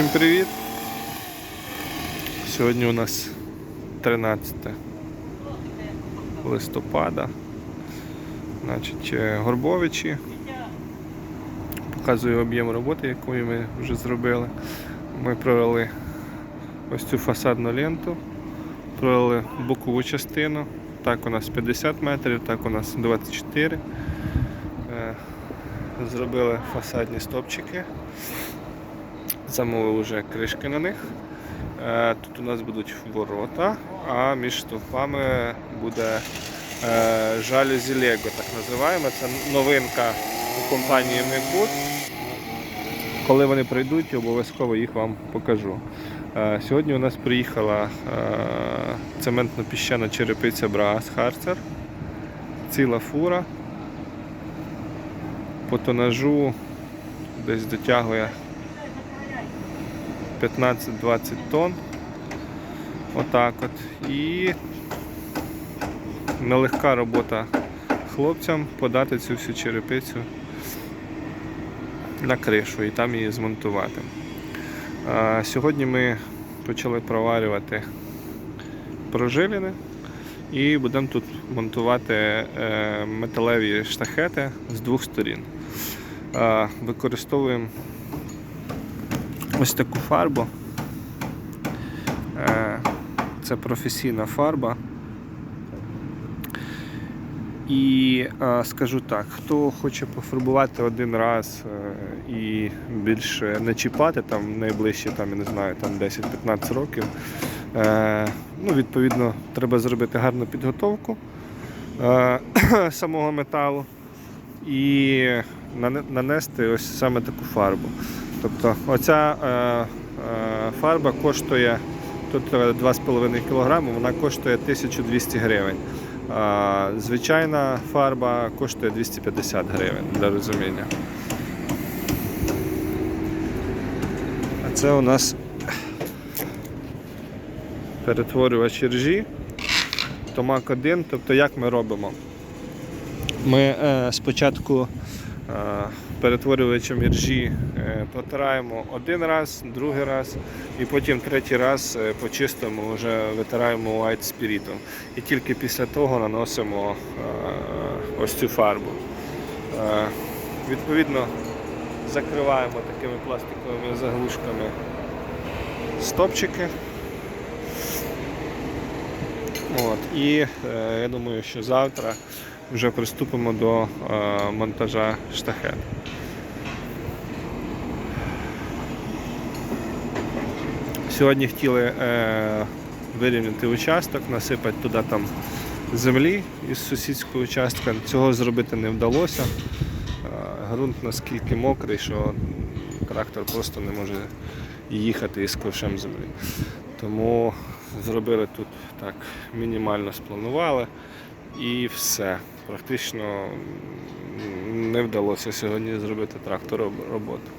Всім привіт! Сьогодні у нас 13 листопада. Значить, е, Горбовичі. Показую об'єм роботи, яку ми вже зробили. Ми провели ось цю фасадну ленту, провели бокову частину. Так у нас 50 метрів, так у нас 24. Е, Зробили фасадні стопчики. Замовили вже кришки на них. Е, Тут у нас будуть ворота, а між стовпами буде е, жалюзі Lego, так називаємо. Це новинка у компанії Macbook. Коли вони прийдуть, обов'язково їх вам покажу. Е, Сьогодні у нас приїхала цементно-піщана черепиця Брас Харцер, ціла фура. По тонажу десь дотягує 15-20 тонн. Отак от. І нелегка робота хлопцям подати цю всю черепицю на кришу і там її змонтувати. А, Сьогодні ми почали проварювати прожилини і будемо тут монтувати е, металеві штахети з двох сторін. Використовуємо ось таку фарбу. Е, Це професійна фарба. І е, скажу так, хто хоче пофарбувати один раз е, і більше не чіпати там найближче, там, я не знаю, там 10-15 років, ну, відповідно, треба зробити гарну підготовку самого металу і нанести ось саме таку фарбу. Тобто оця е, е, фарба коштує тут е, 2,5 кг, вона коштує 1200 гривень. А звичайна фарба коштує 250 гривень для розуміння. А це у нас перетворювач ржі, томак 1. Тобто як ми робимо? Ми е, спочатку е, перетворювачем іржі е, протираємо один раз, другий раз, і потім третій раз е, по-чистому вже витираємо white спірітом. І тільки після того наносимо е, ось цю фарбу. Е, Відповідно, закриваємо такими пластиковими заглушками стопчики. От, і е, я думаю, що завтра вже приступимо до е, монтажа штахет. Сьогодні хотіли е, вирівняти участок, насипати туди там землі із сусідського участка. Цього зробити не вдалося. Е, ґрунт наскільки мокрий, що трактор просто не може їхати із ковшем землі. Тому зробили тут так, мінімально спланували і все. Практично не вдалося сьогодні зробити трактор роботу.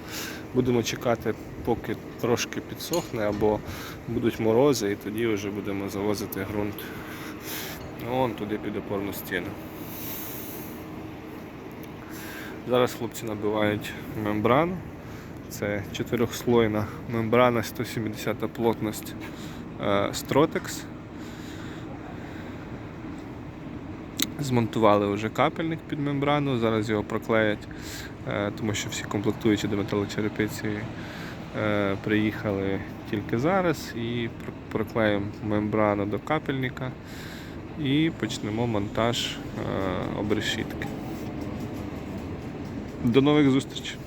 Будемо чекати, поки трошки підсохне або будуть морози, і тоді вже будемо завозити ґрунт вон туди під опорну стіну. Зараз хлопці набивають мембрану. Це чотирьохслойна мембрана 170 плотність е, Змонтували вже капельник під мембрану, зараз його проклеять, е, тому що всі комплектуючі до металочерепиці е, приїхали тільки зараз і про- проклеїмо мембрану до капельника і почнемо монтаж е, обрешітки. До нових зустрічей!